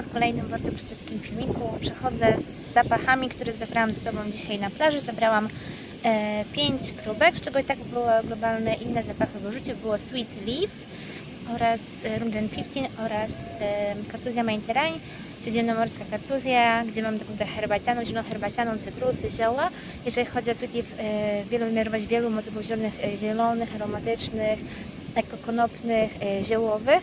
W kolejnym bardzo króciutkim filmiku. Przechodzę z zapachami, które zabrałam ze sobą dzisiaj na plaży. Zabrałam e, 5 próbek, z czego i tak były globalne inne zapachy w użyciu. Było Sweet Leaf oraz e, Rum Gen 15 oraz e, Kartuzja Mediterranean, czyli ziemnomorska kartuzja, gdzie mam taką herbacianą, zielonoherbacianą, cytrusy, zioła. Jeżeli chodzi o Sweet Leaf, e, wielu wymiarować wielu motywów zielonych, e, zielonych, aromatycznych, lekko konopnych, e, ziołowych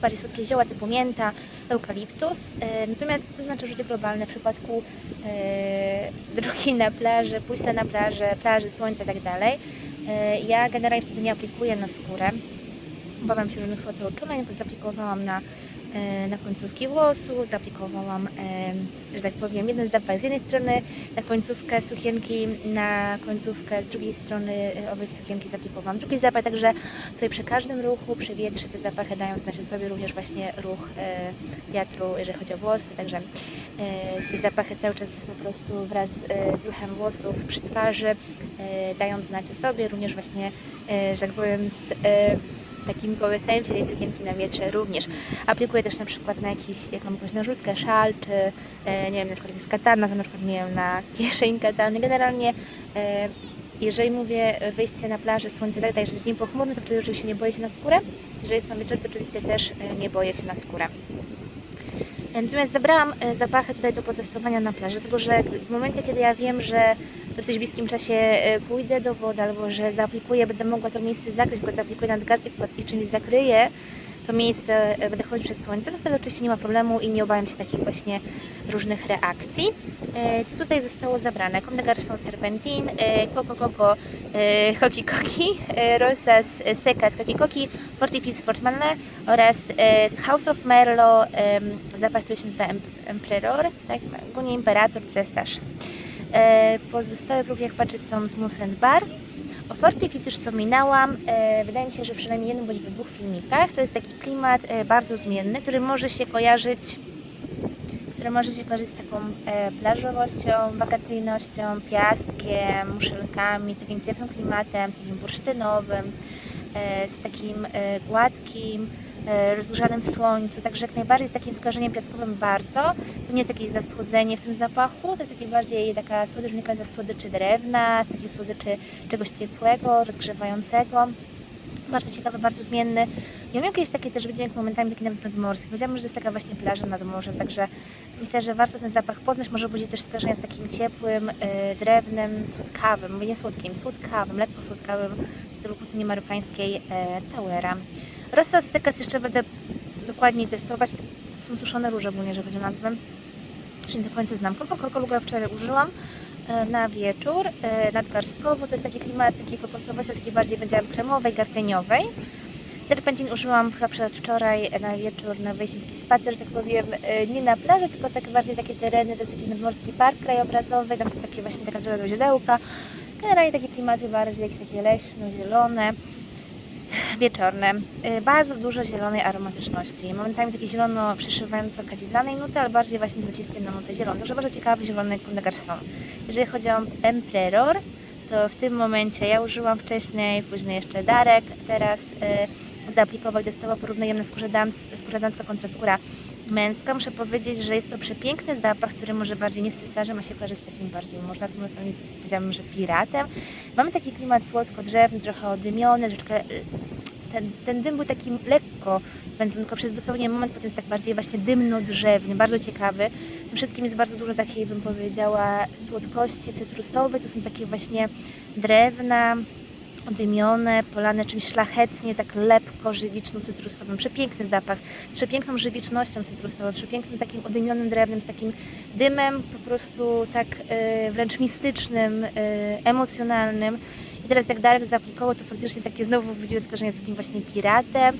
bardziej słodkie zioła typu mięta, eukaliptus. E, Natomiast co znaczy życie globalne w przypadku e, drogi na plaży, pójścia na plażę, plaży, słońca itd. E, ja generalnie wtedy nie aplikuję na skórę. Obawiam się różnych fotouczuleń, więc zaaplikowałam na, na końcówki włosów, zaaplikowałam, e, że tak powiem, jeden zapach z jednej strony na końcówkę sukienki, na końcówkę z drugiej strony e, owej sukienki zaaplikowałam. Drugi zapach, także tutaj przy każdym ruchu, przy wietrze te zapachy dają znać o sobie również właśnie ruch e, wiatru, jeżeli chodzi o włosy, także e, te zapachy cały czas po prostu wraz e, z ruchem włosów przy twarzy e, dają znać sobie, również właśnie, e, że tak powiem, z e, takim kołysaniem się tej sukienki na wietrze również. Aplikuję też na przykład na jakiś, jaką, jakąś narzutkę, szal, czy e, nie wiem, na przykład jest katana, to na przykład nie wiem, na kieszeń katany. Generalnie e, jeżeli mówię e, wyjście na plażę, słońce tak, że jest dzień pochmurny, to wtedy oczywiście nie boję się na skórę. Jeżeli są wieczory, to oczywiście też nie boję się na skórę. Natomiast zabrałam e, zapachy tutaj do potestowania na plaży, dlatego że w momencie, kiedy ja wiem, że w dosyć bliskim czasie e, pójdę do wody albo że zaaplikuję, będę mogła to miejsce zakryć, bo zaaplikuję nadgarstek i czymś zakryję to miejsce, e, będę chodzić przed słońcem, to wtedy oczywiście nie ma problemu i nie obawiam się takich właśnie różnych reakcji. E, Co tutaj zostało zabrane? Comme des Garçons Serpentin, e, Coco Coco e, Hoki Koki, e, Rosas Secas Koki Koki, Fortifis Fortmanle oraz e, z House of Merlo zapach, się nazywa Em- Emperor, tak? ogólnie Imperator, Cesarz. E, Pozostałe próbki, jak patrzę, są z and Bar. O Fortifis już wspominałam. E, wydaje mi się, że przynajmniej jednym bądź w dwóch filmikach. To jest taki klimat e, bardzo zmienny, który może się kojarzyć które może się kojarzyć z taką e, plażowością, wakacyjnością, piaskiem, muszelkami, z takim ciepłym klimatem, z takim bursztynowym, z takim gładkim, rozgrzanym w słońcu, także jak najbardziej z takim skojarzeniem piaskowym bardzo. To nie jest jakieś zasłodzenie w tym zapachu, to jest takie bardziej taka słodycz wynikająca z słodyczy drewna, z takich słodyczy czegoś ciepłego, rozgrzewającego bardzo ciekawy, bardzo zmienny. I on miał jakieś takie też wydźwięk momentami taki nawet nadmorski. Powiedziałabym, że to jest taka właśnie plaża nad morzem, także myślę, że warto ten zapach poznać. Może budzić też skojarzenia z takim ciepłym, y, drewnem, słodkawym, mówię nie słodkim, słodkawym, lekko słodkawym w stylu pustyni marokańskiej y, Towera. Rosa Secas jeszcze będę dokładniej testować. To są suszone róże ogólnie, jeżeli chodzi o nazwę. Jeszcze nie do końca znam. Ja wczoraj użyłam e, na wieczór, e, nadgarstkowo. To jest taki klimat takiej ale takiej bardziej powiedziałam kremowej, gardeniowej. Serpentin użyłam chyba przedwczoraj na wieczór na wyjście taki spacer, że tak powiem, e, nie na plaży, tylko tak bardziej takie tereny, to jest taki nadmorski park krajobrazowy, tam są takie właśnie taka droga do źródełka. Generalnie takie klimaty bardziej jakieś takie leśno-zielone, wieczorne. E, Bardzo dużo zielonej aromatyczności. Momentami takie zielono przeszywająco kadzilanej nuty, ale bardziej właśnie z naciskiem na nutę zieloną. Także bardzo ciekawy zielony Comme des Garçons. Jeżeli chodzi o Emperor, to w tym momencie ja użyłam wcześniej, później jeszcze Darek, teraz y, zaaplikował testowo porównujemy na skórze dams, skóra damska kontra skóra męska. Muszę powiedzieć, że jest to przepiękny zapach, który może bardziej nie z cesarzem, a się kojarzy z takim bardziej, można to powiedzieć, powiedziałabym, że piratem. Mamy taki klimat słodko-drzewny, trochę odymiony, troszeczkę y, ten, ten dym był taki lekko wędzony, tylko przez dosłownie moment, potem jest tak bardziej właśnie dymno-drzewny, bardzo ciekawy. W tym wszystkim jest bardzo dużo takiej, bym powiedziała, słodkości cytrusowej, to są takie właśnie drewna, odymione, polane czymś szlachetnie, tak lepko, żywiczno-cytrusowym. Przepiękny zapach, z przepiękną żywicznością cytrusową, przepięknym takim odymionym drewnem, z takim dymem po prostu tak e, wręcz mistycznym, e, emocjonalnym. I teraz jak Darek zaaplikował, to faktycznie takie znowu budziły skojarzenie z takim właśnie piratem.